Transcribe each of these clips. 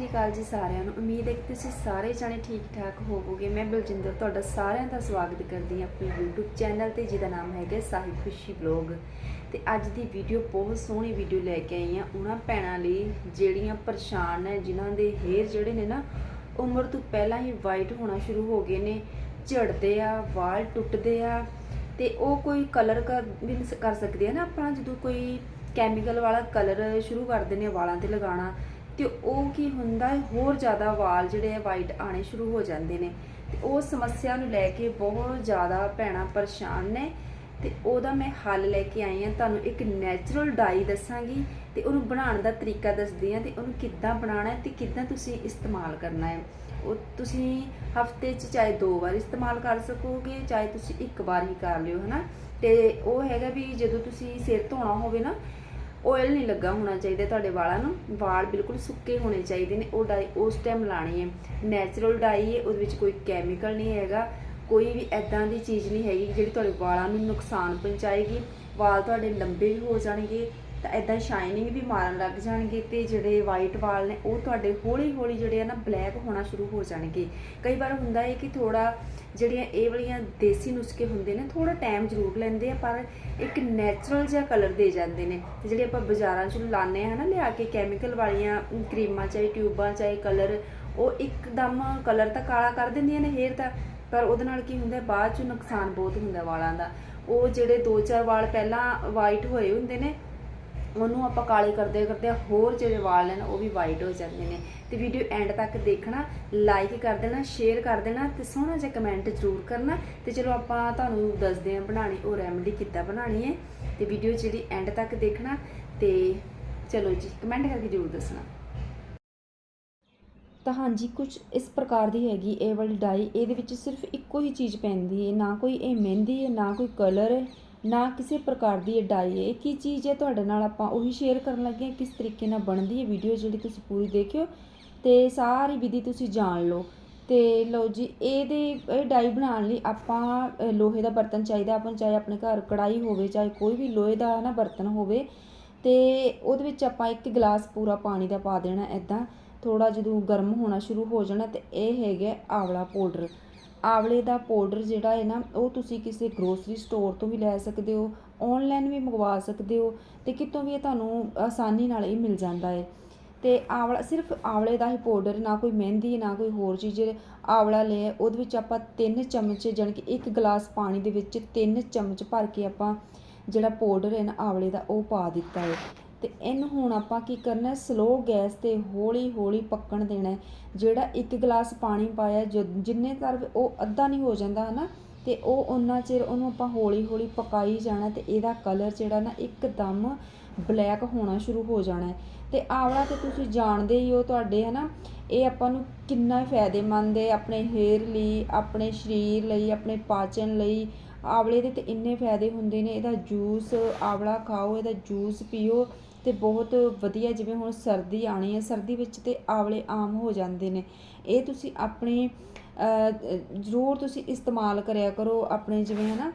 ਸ਼੍ਰੀ ਅਕਾਲ ਜੀ ਸਾਰਿਆਂ ਨੂੰ। ਉਮੀਦ ਹੈ ਕਿ ਤੁਸੀਂ ਸਾਰੇ ਜਾਣੇ ਠੀਕ ਠਾਕ ਹੋਵੋਗੇ। ਮੈਂ ਬਲਜਿੰਦਰ, ਤੁਹਾਡਾ ਸਾਰਿਆਂ ਦਾ ਸਵਾਗਤ ਕਰਦੀ ਹਾਂ ਆਪਣੇ YouTube ਚੈਨਲ ਤੇ, ਜਿਹਦਾ ਨਾਮ ਹੈਗਾ ਸਾਹਿਬ ਖੁਸ਼ੀ ਬਲੌਗ ਤੇ ਅੱਜ ਦੀ ਵੀਡੀਓ ਬਹੁਤ ਸੋਹਣੀ ਵੀਡੀਓ ਲੈ ਕੇ ਆਈ ਹਾਂ ਉਹਨਾਂ ਭੈਣਾਂ ਲਈ, ਜਿਹੜੀਆਂ ਪਰੇਸ਼ਾਨ ਨੇ, ਜਿਨ੍ਹਾਂ ਦੇ ਹੇਅਰ ਜਿਹੜੇ ਨੇ ਨਾ, ਉਮਰ ਤੋਂ ਪਹਿਲਾਂ ਹੀ ਵਾਈਟ ਹੋਣਾ ਸ਼ੁਰੂ ਹੋ ਗਏ ਨੇ। ਝੜਦੇ ਆ, ਵਾਲ ਟੁੱਟਦੇ ਆ, ਤੇ ਉਹ ਕੋਈ ਕਲਰ ਕਰ ਵੀ ਨਹੀਂ ਕਰ ਸਕਦੇ ਆ ਨਾ ਆਪਣਾ ਜਦੋਂ ਕੋਈ ਕੈਮੀਕਲ ਵਾਲਾ ਕਲਰ ਸ਼ੁਰੂ ਕਰਦੇ ਨੇ ਵਾਲਾਂ ਤੇ ਲਗਾਉਣਾ ਤੇ ਉਹ ਕੀ ਹੁੰਦਾ ਹੈ? ਹੋਰ ਜ਼ਿਆਦਾ ਵਾਲ ਜਿਹੜੇ ਆ ਵਾਈਟ ਆਣੇ ਸ਼ੁਰੂ ਹੋ ਜਾਂਦੇ ਨੇ। ਤੇ ਉਹ ਸਮੱਸਿਆ ਨੂੰ ਲੈ ਕੇ ਬਹੁਤ ਜ਼ਿਆਦਾ ਭੈਣਾਂ ਪਰੇਸ਼ਾਨ ਨੇ। ਤੇ ਉਹਦਾ ਮੈਂ ਹੱਲ ਲੈ ਕੇ ਆਈ ਹਾਂ। ਤੁਹਾਨੂੰ ਇੱਕ ਨੈਚੁਰਲ ਡਾਈ ਦੱਸਾਂਗੀ ਤੇ ਉਹਨੂੰ ਬਣਾਉਣ ਦਾ ਤਰੀਕਾ ਦੱਸਦੀ ਹਾਂ ਤੇ ਉਹਨੂੰ ਕਿੱਦਾਂ ਬਣਾਉਣਾ ਹੈ ਤੇ ਕਿੱਦਾਂ ਤੁਸੀਂ ਇਸਤੇਮਾਲ ਕਰਨਾ ਹੈ। ਉਹ ਤੁਸੀਂ ਹਫ਼ਤੇ 'ਚ ਚਾਹੇ ਦੋ ਵਾਰ ਇਸਤੇਮਾਲ ਕਰ ਸਕੋਗੇ, ਚਾਹੇ ਤੁਸੀਂ ਇੱਕ ਵਾਰ ਹੀ ਕਰ ਲਿਓ, ਹਨਾ? ਤੇ ਉਹ ਹੈਗਾ ਵੀ ਜਦੋਂ ਤੁਸੀਂ ਸਿਰ ਧੋਣਾ ਹੋਵੇ ਨਾ ਆਇਲ ਨਹੀਂ ਲੱਗਾ ਹੋਣਾ ਚਾਹੀਦਾ ਤੁਹਾਡੇ ਵਾਲਾਂ ਨੂੰ। ਵਾਲ ਬਿਲਕੁਲ ਸੁੱਕੇ ਹੋਣੇ ਚਾਹੀਦੇ ਨੇ। ਉਹ ਡਾਈ ਉਸ ਟਾਈਮ ਲਾਣੀ ਹੈ ਨੈਚੁਰਲ ਡਾਈ ਹੈ ਉਹਦੇ ਵਿੱਚ ਕੋਈ ਕੈਮੀਕਲ ਨਹੀਂ ਹੈਗਾ। ਕੋਈ ਵੀ ਐਦਾਂ ਦੀ ਚੀਜ਼ ਨਹੀਂ ਹੈਗੀ ਜਿਹੜੀ ਤੁਹਾਡੇ ਵਾਲਾਂ ਨੂੰ ਨੁਕਸਾਨ ਪਹੁੰਚਾਏਗੀ। ਵਾਲ ਤੁਹਾਡੇ ਲੰਬੇ ਵੀ ਹੋ ਜਾਣਗੇ। ਤਾਂ ਐਦਾਂ ਸ਼ਾਈਨਿੰਗ ਵੀ ਮਾਰਨ ਲੱਗ ਜਾਣਗੇ ਤੇ ਜਿਹੜੇ ਵਾਈਟ ਵਾਲ ਨੇ, ਉਹ ਤੁਹਾਡੇ ਹੌਲੀ ਹੌਲੀ ਜਿਹੜੇ ਆ ਨਾ ਬਲੈਕ ਹੋਣਾ ਸ਼ੁਰੂ ਹੋ ਜਾਣਗੇ। ਕਈ ਵਾਰ ਹੁੰਦਾ ਹੈ ਕਿ ਥੋੜਾ ਜਿਹੜੀਆਂ ਇਹ ਵਾਲੀਆਂ ਦੇਸੀ ਨੁਸਖੇ ਹੁੰਦੇ ਨੇ ਥੋੜਾ ਟਾਈਮ ਜ਼ਰੂਰ ਲੈਂਦੇ ਆ, ਪਰ ਇੱਕ ਨੈਚੁਰਲ ਜਿਹਾ ਕਲਰ ਦੇ ਜਾਂਦੇ ਨੇ। ਤੇ ਜਿਹੜੇ ਆਪਾਂ ਬਾਜ਼ਾਰਾਂ 'ਚ ਲਾਣੇ ਆ ਨਾ ਲਿਆ ਕੇ ਕੈਮੀਕਲ ਵਾਲੀਆਂ ਕਰੀਮਾਂ, ਚਾਹੇ ਟਿਊਬਾਂ ਚਾਹੇ ਕਲਰ ਉਹ ਇੱਕਦਮ ਕਲਰ ਤਾਂ ਕਾਲਾ ਕਰ ਦਿੰਦੀਆਂ ਨੇ ਹੇਅਰ ਦਾ ਪਰ ਉਹਦੇ ਨਾਲ ਕੀ ਹੁੰਦਾ ਬਾਅਦ 'ਚ ਨੁਕਸਾਨ ਬਹੁਤ ਹੁੰਦਾ ਵਾਲਾਂ ਦਾ। ਉਹ ਜਿਹੜੇ 2-4 ਵਾਲ ਪਹਿਲਾਂ ਵਾਈਟ ਹੋਏ ਹੁੰਦੇ ਨੇ ਉਹਨੂੰ ਆਪਾਂ ਕਾਲੇ ਕਰਦੇ ਕਰਦੇ ਹੋਰ ਜਿਹੜੇ ਵਾਲ ਨੇ ਉਹ ਵੀ ਵਾਈਟ ਹੋ ਜਾਂਦੇ ਨੇ। ਤੇ ਵੀਡੀਓ ਐਂਡ ਤੱਕ ਦੇਖਣਾ ਲਾਈਕ ਕਰ ਦੇਣਾ ਸ਼ੇਅਰ ਕਰ ਦੇਣਾ ਤੇ ਸੋਹਣਾ ਜਿਹਾ ਕਮੈਂਟ ਜ਼ਰੂਰ ਕਰਨਾ। ਤੇ ਚਲੋ ਆਪਾਂ ਤੁਹਾਨੂੰ ਦੱਸਦੇ ਹਾਂ ਬਣਾਣੀ ਉਹ ਰੈਮਡੀ ਕਿੱਦਾਂ ਬਣਾਣੀ ਹੈ। ਤੇ ਵੀਡੀਓ ਜਿਹੜੀ ਐਂਡ ਤੱਕ ਦੇਖਣਾ ਤੇ ਚਲੋ ਜੀ ਕਮੈਂਟ ਕਰਕੇ ਜ਼ਰੂਰ ਦੱਸਣਾ। ਤਾਂ ਹਾਂਜੀ ਕੁਝ ਇਸ ਪ੍ਰਕਾਰ ਦੀ ਹੈਗੀ ਇਹ ਵਾਲੀ ਡਾਈ ਇਹਦੇ ਵਿੱਚ ਸਿਰਫ ਇੱਕੋ ਹੀ ਚੀਜ਼ ਪੈਂਦੀ ਹੈ। ਨਾ ਕੋਈ ਇਹ ਮਹਿੰਦੀ ਹੈ, ਨਾ ਕੋਈ ਕਲਰ ਹੈ। ਨਾ ਕਿਸੇ ਪ੍ਰਕਾਰ ਦੀ ਇਹ ਡਾਈ ਹੈ। ਇਹ ਕੀ ਚੀਜ਼ ਹੈ? ਤੁਹਾਡੇ ਨਾਲ ਆਪਾਂ ਉਹੀ ਸ਼ੇਅਰ ਕਰਨ ਲੱਗੇ ਹਾਂ। ਕਿਸ ਤਰੀਕੇ ਨਾਲ ਬਣਦੀ ਹੈ ਵੀਡੀਓ ਜਿਹੜੀ ਤੁਸੀਂ ਪੂਰੀ ਦੇਖਿਓ ਤੇ ਸਾਰੀ ਵਿਧੀ ਤੁਸੀਂ ਜਾਣ ਲਓ। ਤੇ ਲਓ ਜੀ, ਇਹਦੇ, ਇਹ ਡਾਈ ਬਣਾਉਣ ਲਈ ਆਪਾਂ ਲੋਹੇ ਦਾ ਬਰਤਨ ਚਾਹੀਦਾ। ਆਪਾਂ ਨੂੰ ਚਾਹੇ ਆਪਣੇ ਘਰ ਕੜਾਈ ਹੋਵੇ, ਚਾਹੇ ਕੋਈ ਵੀ ਲੋਹੇ ਦਾ ਨਾ ਬਰਤਨ ਹੋਵੇ। ਤੇ ਉਹਦੇ ਵਿੱਚ ਆਪਾਂ ਇੱਕ ਗਲਾਸ ਪੂਰਾ ਪਾਣੀ ਦਾ ਪਾ ਦੇਣਾ ਐਦਾਂ ਥੋੜਾ ਜਦੋਂ ਗਰਮ ਹੋਣਾ ਸ਼ੁਰੂ ਹੋ ਜਾਣਾ ਤੇ ਇਹ ਹੈਗਾ ਆਵਲਾ ਪਾਊਡਰ। ਆਵਲੇ ਦਾ ਪਾਊਡਰ ਜਿਹੜਾ ਹੈ ਨਾ, ਉਹ ਤੁਸੀਂ ਕਿਸੇ ਗਰੋਸਰੀ ਸਟੋਰ ਤੋਂ ਵੀ ਲੈ ਸਕਦੇ ਹੋ ਔਨਲਾਈਨ ਵੀ ਮੰਗਵਾ ਸਕਦੇ ਹੋ ਤੇ ਕਿਤੋਂ ਵੀ ਇਹ ਤੁਹਾਨੂੰ ਆਸਾਨੀ ਨਾਲ ਹੀ ਮਿਲ ਜਾਂਦਾ ਹੈ। ਤੇ ਆਵਲਾ, ਸਿਰਫ ਆਵਲੇ ਦਾ ਹੀ ਪਾਊਡਰ ਨਾ ਕੋਈ ਮਹਿੰਦੀ, ਨਾ ਕੋਈ ਹੋਰ ਚੀਜ਼ ਆਵਲਾ ਲਿਆ ਉਹਦੇ ਵਿੱਚ ਆਪਾਂ ਤਿੰਨ ਚਮਚ ਜਾਣੀ ਕਿ ਇੱਕ ਗਲਾਸ ਪਾਣੀ ਦੇ ਵਿੱਚ ਤਿੰਨ ਚਮਚ ਭਰ ਕੇ ਆਪਾਂ ਜਿਹੜਾ ਪਾਊਡਰ ਹੈ ਨਾ ਆਵਲੇ ਦਾ, ਉਹ ਪਾ ਦਿੱਤਾ ਹੈ। ਤੇ ਇਹਨੂੰ ਹੁਣ ਆਪਾਂ ਕੀ ਕਰਨਾ ਸਲੋ ਗੈਸ ਤੇ ਹੌਲੀ ਹੌਲੀ ਪੱਕਣ ਦੇਣਾ ਜਿਹੜਾ ਇੱਕ ਗਲਾਸ ਪਾਣੀ ਪਾਇਆ, ਜੋ- ਜਿੰਨੇ ਤਰ ਉਹ ਅੱਧਾ ਨਹੀਂ ਹੋ ਜਾਂਦਾ, ਹਨਾ? ਤੇ ਉਹ ਉਹਨਾਂ ਚਿਰ ਉਹਨੂੰ ਆਪਾਂ ਹੌਲੀ ਹੌਲੀ ਪਕਾਈ ਜਾਣਾ ਤੇ ਇਹਦਾ ਕਲਰ ਜਿਹੜਾ ਨਾ ਇੱਕਦਮ ਬਲੈਕ ਹੋਣਾ ਸ਼ੁਰੂ ਹੋ ਜਾਣਾ ਹੈ। ਤੇ ਆਵਲਾ ਤੇ ਤੁਸੀਂ ਜਾਣਦੇ ਹੀ ਹੋ ਤੁਹਾਡੇ, ਹਨਾ? ਇਹ ਆਪਾਂ ਨੂੰ ਕਿੰਨਾ ਫਾਇਦੇਮੰਦ ਹੈ ਆਪਣੇ ਹੇਅਰ ਲਈ, ਆਪਣੇ ਸਰੀਰ ਲਈ, ਆਪਣੇ ਪਾਚਨ ਲਈ। ਆਵਲੇ ਦੇ ਤੇ ਇੰਨੇ ਫਾਇਦੇ ਹੁੰਦੇ ਨੇ। ਇਹਦਾ ਜੂਸ ਆਵਲਾ ਖਾਓ, ਇਹਦਾ ਜੂਸ ਪੀਓ। ਤੇ ਬਹੁਤ ਵਧੀਆ ਜਿਵੇਂ ਹੁਣ ਸਰਦੀ ਆਉਣੀ ਹੈ, ਸਰਦੀ ਵਿੱਚ ਤਾਂ ਆਵਲੇ ਆਮ ਹੋ ਜਾਂਦੇ ਨੇ। ਇਹ ਤੁਸੀਂ ਆਪਣੇ ਜ਼ਰੂਰ ਤੁਸੀਂ ਇਸਤੇਮਾਲ ਕਰਿਆ ਕਰੋ, ਆਪਣੇ ਜਿਵੇਂ ਹੈ ਨਾ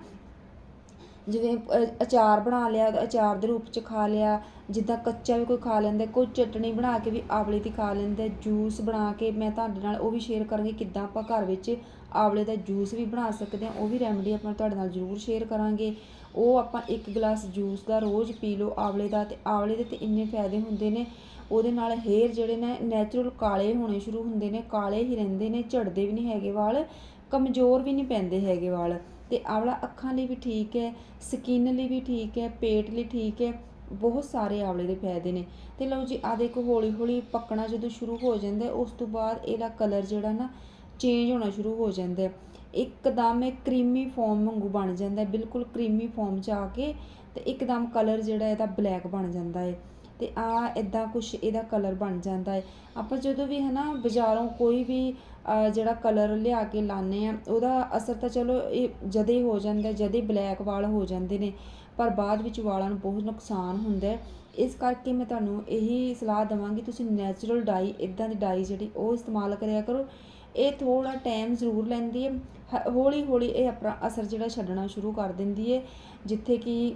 ਜਿਵੇਂ ਅਚਾਰ ਬਣਾ ਲਿਆ, ਅਚਾਰ ਦੇ ਰੂਪ ਚ ਖਾ ਲਿਆ, ਜਿੱਦਾਂ ਕੱਚਾ ਵੀ ਕੋਈ ਖਾ ਲੈਂਦਾ, ਕੋਈ ਚਟਣੀ ਬਣਾ ਕੇ ਵੀ ਆਵਲੇ ਦੀ ਖਾ ਲੈਂਦਾ, ਜੂਸ ਬਣਾ ਕੇ ਮੈਂ ਤੁਹਾਡੇ ਨਾਲ ਉਹ ਵੀ ਸ਼ੇਅਰ ਕਰਾਂਗੀ ਕਿੱਦਾਂ ਆਪਾਂ ਘਰ ਵਿੱਚ ਆਵਲੇ ਦਾ ਜੂਸ ਵੀ ਬਣਾ ਸਕਦੇ ਹਾਂ, ਉਹ ਵੀ ਰੈਮਡੀ ਆਪਾਂ ਤੁਹਾਡੇ ਨਾਲ ਜ਼ਰੂਰ ਸ਼ੇਅਰ ਕਰਾਂਗੇ। ਉਹ ਆਪਾਂ ਇੱਕ ਗਲਾਸ ਜੂਸ ਦਾ ਰੋਜ਼ ਪੀ ਲਓ ਆਵਲੇ ਦਾ ਤੇ ਆਵਲੇ ਦੇ ਤੇ ਇੰਨੇ ਫਾਇਦੇ ਹੁੰਦੇ ਨੇ, ਉਹਦੇ ਨਾਲ ਹੇਅਰ ਜਿਹੜੇ ਨੇ ਨੈਚੁਰਲ ਕਾਲੇ ਹੋਣੇ ਸ਼ੁਰੂ ਹੁੰਦੇ ਨੇ, ਕਾਲੇ ਹੀ ਰਹਿੰਦੇ ਨੇ, ਝੜਦੇ ਵੀ ਨਹੀਂ ਹੈਗੇ ਵਾਲ, ਕਮਜ਼ੋਰ ਵੀ ਨਹੀਂ ਪੈਂਦੇ ਹੈਗੇ ਵਾਲ। ਅਤੇ ਆਵਲਾ ਅੱਖਾਂ ਲਈ ਵੀ ਠੀਕ ਹੈ ਸਕਿਨ ਲਈ ਵੀ ਠੀਕ ਹੈ, ਪੇਟ ਲਈ ਠੀਕ ਹੈ, ਬਹੁਤ ਸਾਰੇ ਆਵਲੇ ਦੇ ਫਾਇਦੇ ਨੇ। ਅਤੇ ਲਓ ਜੀ ਆ ਦੇਖੋ ਹੌਲੀ ਹੌਲੀ ਪੱਕਣਾ ਜਦੋਂ ਸ਼ੁਰੂ ਹੋ ਜਾਂਦਾ, ਉਸ ਤੋਂ ਬਾਅਦ ਇਹਦਾ ਕਲਰ ਜਿਹੜਾ ਨਾ ਚੇਂਜ ਹੋਣਾ ਸ਼ੁਰੂ ਹੋ ਜਾਂਦਾ ਇੱਕਦਮ ਇਹ ਕਰੀਮੀ ਫਾਰਮ ਵਾਂਗੂ ਬਣ ਜਾਂਦਾ ਬਿਲਕੁਲ ਕਰੀਮੀ ਫਾਰਮ 'ਚ ਆ ਕੇ ਤੇ ਇੱਕਦਮ ਕਲਰ ਜਿਹੜਾ ਇਹਦਾ ਬਲੈਕ ਬਣ ਜਾਂਦਾ ਹੈ। ਤੇ ਆ ਇਦਾਂ ਕੁਝ ਇਹਦਾ ਕਲਰ ਬਣ ਜਾਂਦਾ ਹੈ। ਆਪਾਂ ਜਦੋਂ ਵੀ ਹਨਾ ਬਾਜ਼ਾਰੋਂ ਕੋਈ ਵੀ ਜਿਹੜਾ ਕਲਰ ਲਿਆ ਕੇ ਲਾਣੇ ਆ ਉਹਦਾ ਅਸਰ ਤਾਂ ਚਲੋ ਇਹ ਜਦੇ ਹੀ ਹੋ ਜਾਂਦਾ, ਜਦੇ ਬਲੈਕ ਵਾਲ ਹੋ ਜਾਂਦੇ ਨੇ, ਪਰ ਬਾਅਦ ਵਿੱਚ ਵਾਲਾਂ ਨੂੰ ਬਹੁਤ ਨੁਕਸਾਨ ਹੁੰਦਾ ਇਸ ਕਰਕੇ ਮੈਂ ਤੁਹਾਨੂੰ ਇਹੀ ਸਲਾਹ ਦਵਾਂਗੀ, ਤੁਸੀਂ ਨੈਚੁਰਲ ਡਾਈ ਇਦਾਂ ਦੀ ਡਾਈ ਜਿਹੜੀ ਉਹ ਇਸਤੇਮਾਲ ਕਰਿਆ ਕਰੋ। ਇਹ ਥੋੜਾ ਟਾਈਮ ਜ਼ਰੂਰ ਲੈਂਦੀ ਹੈ। ਹੌਲੀ ਹੌਲੀ ਇਹ ਆਪਣਾ ਅਸਰ ਜਿਹੜਾ ਛੱਡਣਾ ਸ਼ੁਰੂ ਕਰ ਦਿੰਦੀ ਹੈ, ਜਿੱਥੇ ਕਿ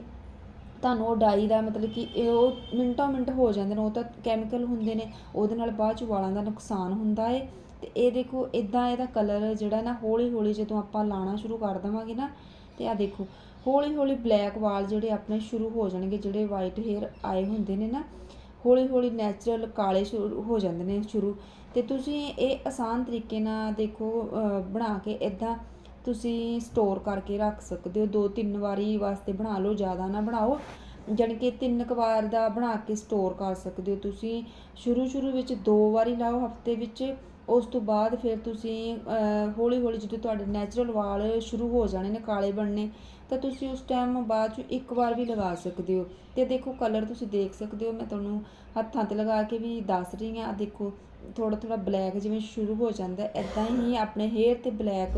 ਤੁਹਾਨੂੰ ਉਹ ਡਾਈ ਦਾ ਮਤਲਬ ਕਿ ਇਹ ਉਹ ਮਿੰਟੋ ਮਿੰਟ ਹੋ ਜਾਂਦੇ ਨੇ, ਉਹ ਤਾਂ ਕੈਮੀਕਲ ਹੁੰਦੇ ਨੇ, ਉਹਦੇ ਨਾਲ ਬਾਅਦ ਚ ਵਾਲਾਂ ਦਾ ਨੁਕਸਾਨ ਹੁੰਦਾ ਏ। ਤੇ ਇਹ ਦੇਖੋ ਇਦਾਂ ਇਹਦਾ ਕਲਰ ਜਿਹੜਾ ਨਾ ਹੌਲੀ ਹੌਲੀ ਜਦੋਂ ਆਪਾਂ ਲਾਣਾ ਸ਼ੁਰੂ ਕਰ ਦੇਵਾਂਗੇ ਨਾ, ਤੇ ਆ ਦੇਖੋ ਹੌਲੀ ਹੌਲੀ ਬਲੈਕ ਵਾਲ ਜਿਹੜੇ ਆਪਣੇ ਸ਼ੁਰੂ ਹੋ ਜਾਣਗੇ, ਜਿਹੜੇ ਵਾਈਟ ਹੇਅਰ ਆਏ ਹੁੰਦੇ ਨੇ ਨਾ ਹੌਲੀ ਹੌਲੀ ਨੈਚੁਰਲ ਕਾਲੇ ਸ਼ੁਰੂ ਹੋ ਜਾਂਦੇ ਨੇ ਸ਼ੁਰੂ। ਤੇ ਤੁਸੀਂ ਇਹ ਆਸਾਨ ਤਰੀਕੇ ਨਾਲ ਦੇਖੋ ਬਣਾ ਕੇ ਇਦਾਂ ਤੁਸੀਂ ਸਟੋਰ ਕਰਕੇ ਰੱਖ ਸਕਦੇ ਹੋ। ਦੋ ਤਿੰਨ ਵਾਰੀ ਵਾਸਤੇ ਬਣਾ ਲਓ, ਜ਼ਿਆਦਾ ਨਾ ਬਣਾਓ। ਜਾਣੀ ਕਿ ਤਿੰਨ ਕੁ ਵਾਰ ਦਾ ਬਣਾ ਕੇ ਸਟੋਰ ਕਰ ਸਕਦੇ ਹੋ ਤੁਸੀਂ। ਸ਼ੁਰੂ ਸ਼ੁਰੂ ਵਿੱਚ ਦੋ ਵਾਰੀ ਲਾਓ, ਹਫ਼ਤੇ ਵਿੱਚ। ਉਸ ਤੋਂ ਬਾਅਦ ਫਿਰ ਤੁਸੀਂ ਹੌਲੀ ਹੌਲੀ ਜਦੋਂ ਤੁਹਾਡੇ ਨੈਚੁਰਲ ਵਾਲ ਸ਼ੁਰੂ ਹੋ ਜਾਣੇ ਨੇ, ਕਾਲੇ ਬਣਨੇ, ਤਾਂ ਤੁਸੀਂ ਉਸ ਟਾਈਮ ਬਾਅਦ ਚ ਇੱਕ ਵਾਰ ਵੀ ਲਗਾ ਸਕਦੇ ਹੋ। ਤੇ ਦੇਖੋ ਕਲਰ ਤੁਸੀਂ ਦੇਖ ਸਕਦੇ ਹੋ, ਮੈਂ ਤੁਹਾਨੂੰ ਹੱਥਾਂ ਤੇ ਲਗਾ ਕੇ ਵੀ ਦੱਸ ਰਹੀ ਹਾਂ। ਦੇਖੋ ਥੋੜਾ ਥੋੜਾ ਬਲੈਕ ਜਿਵੇਂ ਸ਼ੁਰੂ ਹੋ ਜਾਂਦਾ ਹੈ ਹੀ ਆਪਣੇ ਹੇਅਰ ਤੇ ਬਲੈਕ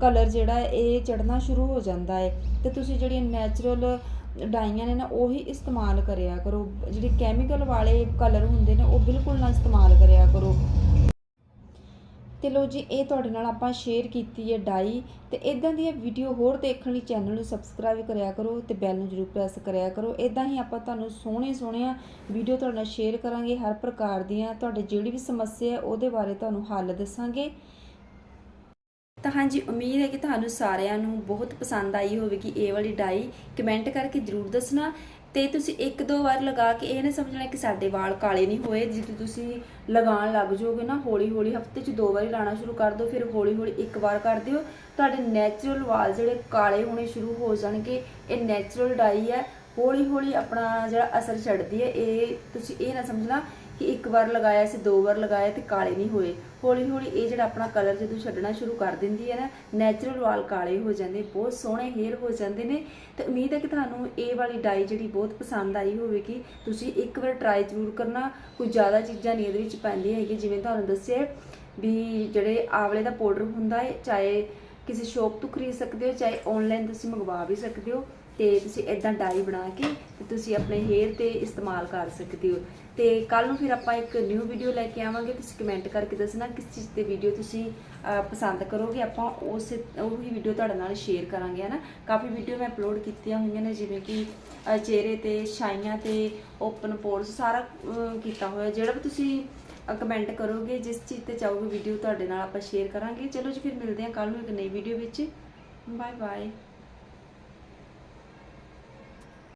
ਕਲਰ ਜਿਹੜਾ ਇਹ ਚੜਨਾ ਸ਼ੁਰੂ ਹੋ ਜਾਂਦਾ ਹੈ। ਤੇ ਤੁਸੀਂ ਜਿਹੜੀਆਂ ਨੈਚੁਰਲ ਡਾਈਆਂ ਨੇ ਨਾ ਉਹੀ ਇਸਤੇਮਾਲ ਕਰਿਆ ਕਰੋ। ਜਿਹੜੇ ਕੈਮੀਕਲ ਵਾਲੇ ਕਲਰ ਹੁੰਦੇ ਨੇ, ਉਹ ਬਿਲਕੁਲ ਨਾ ਇਸਤੇਮਾਲ ਕਰਿਆ ਕਰੋ। ਤੇ ਲੋ ਜੀ, ਇਹ ਤੁਹਾਡੇ ਨਾਲ ਆਪਾਂ ਸ਼ੇਅਰ ਕੀਤੀ ਹੈ ਡਾਈ ਤੇ ਇਦਾਂ ਦੀਆਂ ਵੀਡੀਓ ਹੋਰ ਦੇਖਣ ਲਈ ਚੈਨਲ ਨੂੰ ਸਬਸਕ੍ਰਾਈਬ ਕਰਿਆ ਕਰੋ ਤੇ ਬੈਲ ਨੂੰ ਜਰੂਰ ਪ੍ਰੈਸ ਕਰਿਆ ਕਰੋ। ਇਦਾਂ ਹੀ ਆਪਾਂ ਤੁਹਾਨੂੰ ਸੋਹਣੇ ਸੋਹਣੀਆਂ ਵੀਡੀਓ ਤੁਹਾਡੇ ਨਾਲ ਸ਼ੇਅਰ ਕਰਾਂਗੇ ਹਰ ਪ੍ਰਕਾਰ ਦੀਆਂ। ਤੁਹਾਡੇ ਜਿਹੜੀ ਵੀ ਸਮੱਸਿਆ ਹੈ, ਉਹਦੇ ਬਾਰੇ ਤੁਹਾਨੂੰ ਹੱਲ ਦੱਸਾਂਗੇ। ਤਾਂ ਹਾਂਜੀ, ਉਮੀਦ ਹੈ ਕਿ ਤੁਹਾਨੂੰ ਸਾਰਿਆਂ ਨੂੰ ਬਹੁਤ ਪਸੰਦ ਆਈ ਹੋਵੇਗੀ ਇਹ ਵਾਲੀ ਡਾਈ। ਕਮੈਂਟ ਕਰਕੇ ਜਰੂਰ ਦੱਸਣਾ। ਤੇ ਤੁਸੀਂ ਇੱਕ ਦੋ ਵਾਰ ਲਗਾ ਕੇ ਇਹ ਨਾ ਸਮਝਣਾ ਕਿ ਸਾਡੇ ਵਾਲ ਕਾਲੇ ਨਹੀਂ ਹੋਏ। ਜਦੋਂ ਤੁਸੀਂ ਲਗਾਉਣ ਲੱਗ ਜਾਓਗੇ ਨਾ ਹੌਲੀ ਹੌਲੀ ਹਫ਼ਤੇ 'ਚ ਦੋ ਵਾਰੀ ਲਾਣਾ ਸ਼ੁਰੂ ਕਰ ਦਿਓ, ਫਿਰ ਹੌਲੀ ਹੌਲੀ ਇੱਕ ਵਾਰ ਕਰ ਦਿਓ। ਤੁਹਾਡੇ ਨੈਚੁਰਲ ਵਾਲ ਜਿਹੜੇ ਕਾਲੇ ਹੋਣੇ ਸ਼ੁਰੂ ਹੋ ਜਾਣਗੇ। ਇਹ ਨੈਚੁਰਲ ਡਾਈ ਹੈ। ਹੌਲੀ ਹੌਲੀ ਆਪਣਾ ਜਿਹੜਾ ਅਸਰ ਛੱਡਦੀ ਹੈ, ਇਹ ਤੁਸੀਂ ਇਹ ਨਾ ਸਮਝਣਾ ਕਿ ਇੱਕ ਵਾਰ ਲਗਾਇਆ ਸੀ, ਦੋ ਵਾਰ ਲਗਾਇਆ ਤੇ ਕਾਲੇ ਨਹੀਂ ਹੋਏ। ਹੌਲੀ ਹੌਲੀ ਇਹ ਜਿਹੜਾ ਆਪਣਾ ਕਲਰ ਜਦੋਂ ਛੱਡਣਾ ਸ਼ੁਰੂ ਕਰ ਦਿੰਦੀ ਹੈ ਨਾ ਨੈਚੁਰਲ ਵਾਲ ਕਾਲੇ ਹੋ ਜਾਂਦੇ, ਬਹੁਤ ਸੋਹਣੇ ਹੇਅਰ ਹੋ ਜਾਂਦੇ ਨੇ। ਤੇ ਉਮੀਦ ਹੈ ਕਿ ਤੁਹਾਨੂੰ ਇਹ ਵਾਲੀ ਡਾਈ ਜਿਹੜੀ ਬਹੁਤ ਪਸੰਦ ਆਈ ਹੋਵੇਗੀ। ਤੁਸੀਂ ਇੱਕ ਵਾਰ ਟਰਾਈ ਜ਼ਰੂਰ ਕਰਨਾ, ਕੋਈ ਜ਼ਿਆਦਾ ਚੀਜ਼ਾਂ ਨਹੀਂ ਇਹਦੇ ਵਿੱਚ ਪੈਂਦੀਆਂ ਹੈਗੀਆਂ, ਜਿਵੇਂ ਤੁਹਾਨੂੰ ਦੱਸਿਆ ਵੀ ਜਿਹੜੇ ਆਵਲੇ ਦਾ ਪਾਊਡਰ ਹੁੰਦਾ ਹੈ, ਚਾਹੇ ਕਿਸੇ ਸ਼ੋਪ ਤੋਂ ਖਰੀਦ ਸਕਦੇ ਹੋ, ਚਾਹੇ ਆਨਲਾਈਨ ਤੁਸੀਂ ਮੰਗਵਾ ਵੀ ਸਕਦੇ ਹੋ। ਤੇ ਤੁਸੀਂ ਇਦਾਂ ਡਾਈ ਬਣਾ ਕੇ ਤੇ ਤੁਸੀਂ ਆਪਣੇ ਹੇਅਰ ਤੇ ਇਸਤੇਮਾਲ ਕਰ ਸਕਦੇ ਹੋ। ਤੇ ਕੱਲ ਨੂੰ ਫਿਰ ਆਪਾਂ ਇੱਕ ਨਿਊ ਵੀਡੀਓ ਲੈ ਕੇ ਆਵਾਂਗੇ, ਤੁਸੀਂ ਕਮੈਂਟ ਕਰਕੇ ਦੱਸਣਾ ਕਿਸ ਚੀਜ਼ ਤੇ ਵੀਡੀਓ ਤੁਸੀਂ ਪਸੰਦ ਕਰੋਗੇ। ਆਪਾਂ ਉਸ, ਉਹੀ ਵੀਡੀਓ ਤੁਹਾਡੇ ਨਾਲ ਸ਼ੇਅਰ ਕਰਾਂਗੇ, ਹਨਾ? ਕਾਫੀ ਵੀਡੀਓ ਮੈਂ ਅਪਲੋਡ ਕੀਤੀਆਂ ਹੋਈਆਂ ਨੇ, ਜਿਵੇਂ ਕਿ ਚਿਹਰੇ ਤੇ, ਛਾਈਆਂ ਤੇ ਓਪਨ ਪੋਰਸ ਸਾਰਾ ਕੀਤਾ ਹੋਇਆ। ਜਿਹੜਾ ਵੀ ਤੁਸੀਂ ਕਮੈਂਟ ਕਰੋਗੇ, ਜਿਸ ਚੀਜ਼ ਤੇ ਚਾਹੋਗੇ ਵੀਡੀਓ ਤੁਹਾਡੇ ਨਾਲ ਆਪਾਂ ਸ਼ੇਅਰ ਕਰਾਂਗੇ। ਚਲੋ ਜੀ, ਫਿਰ ਮਿਲਦੇ ਹਾਂ ਕੱਲ ਨੂੰ ਇੱਕ ਨਈ ਵੀਡੀਓ ਵਿੱਚ। Bye bye